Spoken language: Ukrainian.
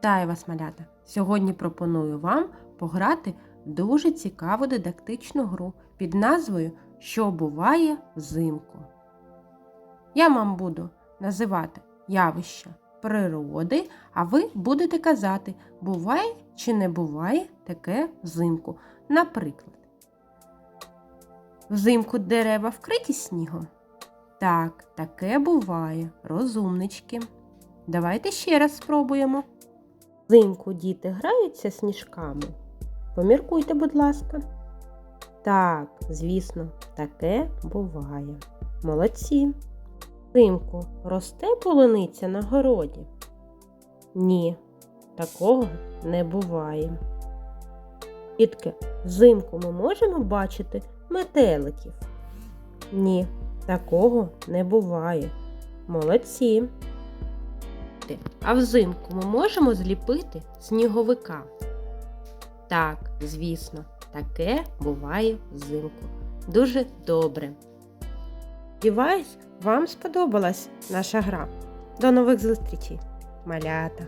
Вітаю вас, малята! Сьогодні пропоную вам пограти дуже цікаву дидактичну гру під назвою Що буває взимку. Я вам буду називати явища природи, а ви будете казати, буває чи не буває таке взимку. Наприклад, взимку дерева вкриті снігом. Так, таке буває, розумнички. Давайте ще раз спробуємо. Взимку діти граються сніжками. Поміркуйте, будь ласка. Так, звісно, таке буває. Молодці. Взимку росте полуниця на городі? Ні, такого не буває. Дітки, взимку ми можемо бачити метеликів? Ні, такого не буває. Молодці. А взимку ми можемо зліпити сніговика? Так, звісно, таке буває взимку. Дуже добре. Сподіваюсь, вам сподобалась наша гра. До нових зустрічей, малята!